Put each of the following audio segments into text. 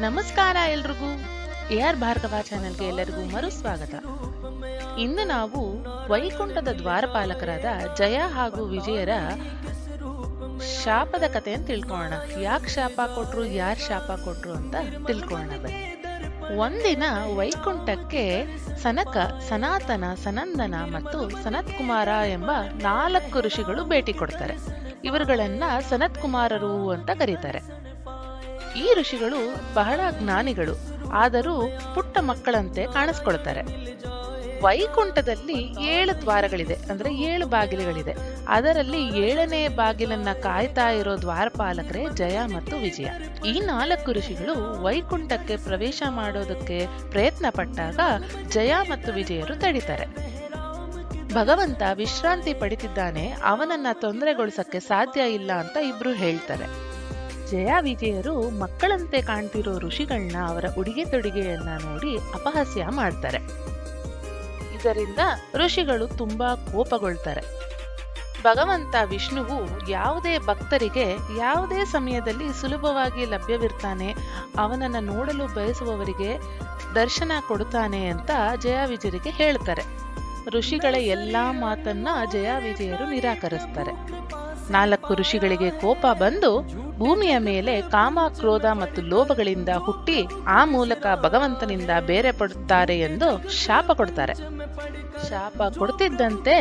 ನಮಸ್ಕಾರ ಎಲ್ರಿಗೂ. A R Bhargava ಚಾನೆಲ್ಗೆ ಎಲ್ಲರಿಗೂ ಮರು ಸ್ವಾಗತ ಇಂದು ನಾವು ವೈಕುಂಠದ ದ್ವಾರಪಾಲಕರಾದ ಜಯ ಹಾಗೂ ವಿಜಯರ ಶಾಪದ ಕಥೆಯನ್ನು ತಿಳ್ಕೊಳ್ಳೋಣ. ಯಾಕೆ ಶಾಪ ಕೊಟ್ರು, ಯಾರು ಶಾಪ ಕೊಟ್ರು ಅಂತ ತಿಳ್ಕೊಳ್ಳೋಣ ಬನ್ನಿ. ಒಂದಿನ ವೈಕುಂಠಕ್ಕೆ ಸನಕ, ಸನಾತನ, ಸನಂದನ ಮತ್ತು ಸನತ್ ಕುಮಾರ ಎಂಬ ನಾಲ್ಕು ಋಷಿಗಳು ಭೇಟಿ ಕೊಡ್ತಾರೆ. ಇವರುಗಳನ್ನ ಸನತ್ ಕುಮಾರರು ಅಂತ ಕರೀತಾರೆ. ಈ ಋಷಿಗಳು ಬಹಳ ಜ್ಞಾನಿಗಳು, ಆದರೂ ಪುಟ್ಟ ಮಕ್ಕಳಂತೆ ಕಾಣಿಸ್ಕೊಳ್ತಾರೆ. ವೈಕುಂಠದಲ್ಲಿ ಏಳು ದ್ವಾರಗಳಿದೆ, ಅಂದ್ರೆ ಏಳು ಬಾಗಿಲುಗಳಿದೆ. ಅದರಲ್ಲಿ ಏಳನೇ ಬಾಗಿಲನ್ನ ಕಾಯ್ತಾ ಇರೋ ದ್ವಾರಪಾಲಕರೇ ಜಯ ಮತ್ತು ವಿಜಯ. ಈ ನಾಲ್ಕು ಋಷಿಗಳು ವೈಕುಂಠಕ್ಕೆ ಪ್ರವೇಶ ಮಾಡೋದಕ್ಕೆ ಪ್ರಯತ್ನ ಪಟ್ಟಾಗ ಜಯ ಮತ್ತು ವಿಜಯರು ತಡೀತಾರೆ. ಭಗವಂತ ವಿಶ್ರಾಂತಿ ಪಡಿತಿದ್ದಾನೆ, ಅವನನ್ನ ತೊಂದರೆಗೊಳಿಸಕ್ಕೆ ಸಾಧ್ಯ ಇಲ್ಲ ಅಂತ ಇಬ್ರು ಹೇಳ್ತಾರೆ. ಜಯ ವಿಜಯರು ಮಕ್ಕಳಂತೆ ಕಾಣ್ತಿರೋ ಋಷಿಗಳನ್ನ ಅವರ ಉಡುಗೆ ತೊಡುಗೆಯನ್ನ ನೋಡಿ ಅಪಹಾಸ್ಯ ಮಾಡ್ತಾರೆ. ಇದರಿಂದ ಋಷಿಗಳು ತುಂಬಾ ಕೋಪಗೊಳ್ತಾರೆ. ಭಗವಂತ ವಿಷ್ಣುವು ಯಾವುದೇ ಭಕ್ತರಿಗೆ ಯಾವುದೇ ಸಮಯದಲ್ಲಿ ಸುಲಭವಾಗಿ ಲಭ್ಯವಿರ್ತಾನೆ, ಅವನನ್ನು ನೋಡಲು ಬಯಸುವವರಿಗೆ ದರ್ಶನ ಕೊಡುತ್ತಾನೆ ಅಂತ ಜಯ ವಿಜಯರಿಗೆ ಹೇಳ್ತಾರೆ. ಋಷಿಗಳ ಎಲ್ಲಾ ಮಾತನ್ನ ಜಯಾ ವಿಜಯರು ನಿರಾಕರಿಸ್ತಾರೆ. ನಾಲ್ಕು ಋಷಿಗಳಿಗೆ ಕೋಪ ಬಂದು ಭೂಮಿಯ ಮೇಲೆ ಕಾಮ, ಕ್ರೋಧ ಮತ್ತು ಲೋಭಗಳಿಂದ ಹುಟ್ಟಿ ಆ ಮೂಲಕ ಭಗವಂತನಿಂದ ಬೇರೆ ಪಡುತ್ತಾರೆ ಎಂದು ಶಾಪ ಕೊಡ್ತಾರೆ. ಶಾಪ ಕೊಡ್ತಿದ್ದಂತೆ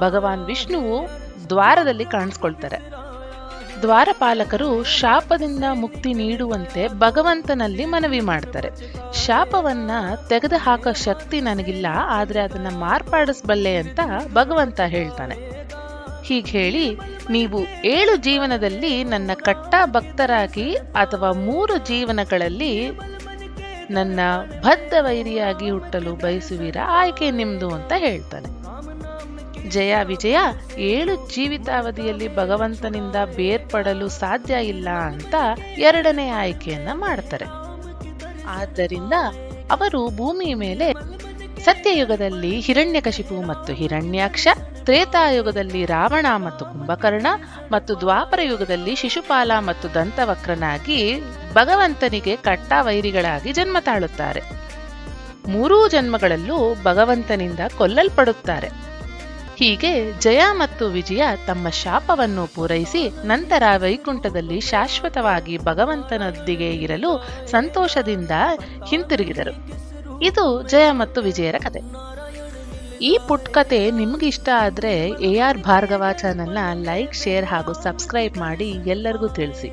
ಭಗವಾನ್ ವಿಷ್ಣುವು ದ್ವಾರದಲ್ಲಿ ಕಾಣಿಸ್ಕೊಳ್ತಾರೆ. ದ್ವಾರಪಾಲಕರು ಶಾಪದಿಂದ ಮುಕ್ತಿ ನೀಡುವಂತೆ ಭಗವಂತನಲ್ಲಿ ಮನವಿ ಮಾಡ್ತಾರೆ. ಶಾಪವನ್ನ ತೆಗೆದು ಹಾಕೋ ಶಕ್ತಿ ನನಗಿಲ್ಲ, ಆದರೆ ಅದನ್ನ ಮಾರ್ಪಾಡಿಸಬಲ್ಲೆ ಅಂತ ಭಗವಂತ ಹೇಳ್ತಾನೆ. ಹೀಗೆ ಹೇಳಿ, ನೀವು ಏಳು ಜೀವನದಲ್ಲಿ ನನ್ನ ಕಟ್ಟ ಭಕ್ತರಾಗಿ ಅಥವಾ ಮೂರು ಜೀವನಗಳಲ್ಲಿ ನನ್ನ ಬದ್ಧ ವೈರಿಯಾಗಿ ಹುಟ್ಟಲು ಬಯಸುವಿರಾ? ಆಯ್ಕೆ ನಿಮ್ದು ಅಂತ ಹೇಳ್ತಾನೆ. ಜಯ ವಿಜಯ, ಏಳು ಜೀವಿತಾವಧಿಯಲ್ಲಿ ಭಗವಂತನಿಂದ ಬೇರ್ಪಡಲು ಸಾಧ್ಯ ಇಲ್ಲ ಅಂತ ಎರಡನೇ ಆಯ್ಕೆಯನ್ನ ಮಾಡ್ತಾರೆ. ಆದ್ದರಿಂದ ಅವರು ಭೂಮಿಯ ಮೇಲೆ ಸತ್ಯಯುಗದಲ್ಲಿ ಹಿರಣ್ಯಕಶಿಪು ಮತ್ತು ಹಿರಣ್ಯಾಕ್ಷ ತ್ರೇತಾಯುಗದಲ್ಲಿ ರಾವಣ ಮತ್ತು ಕುಂಭಕರ್ಣ ಮತ್ತು ದ್ವಾಪರ ಯುಗದಲ್ಲಿ ಶಿಶುಪಾಲ ಮತ್ತು ದಂತವಕ್ರನಾಗಿ ಭಗವಂತನಿಗೆ ಕಟ್ಟಾವೈರಿಗಳಾಗಿ ಜನ್ಮ ತಾಳುತ್ತಾರೆ. ಮೂರೂ ಜನ್ಮಗಳಲ್ಲೂ ಭಗವಂತನಿಂದ ಕೊಲ್ಲಲ್ಪಡುತ್ತಾರೆ. ಹೀಗೆ ಜಯ ಮತ್ತು ವಿಜಯ ತಮ್ಮ ಶಾಪವನ್ನು ಪೂರೈಸಿ ನಂತರ ವೈಕುಂಠದಲ್ಲಿ ಶಾಶ್ವತವಾಗಿ ಭಗವಂತನೊಂದಿಗೆ ಇರಲು ಸಂತೋಷದಿಂದ ಹಿಂತಿರುಗಿದರು. ಇದು ಜಯ ಮತ್ತು ವಿಜಯರ ಕತೆ. ಈ ಪುಟ್ ಕತೆ ನಿಮ್ಗೆ ಇಷ್ಟ ಆದ್ರೆ ಎ ಆರ್ ಭಾರ್ಗವ ಚಾನಲ್ನ ಲೈಕ್ ಶೇರ್ ಹಾಗೂ ಸಬ್ಸ್ಕ್ರೈಬ್ ಮಾಡಿ ಎಲ್ಲರಿಗೂ ತಿಳಿಸಿ.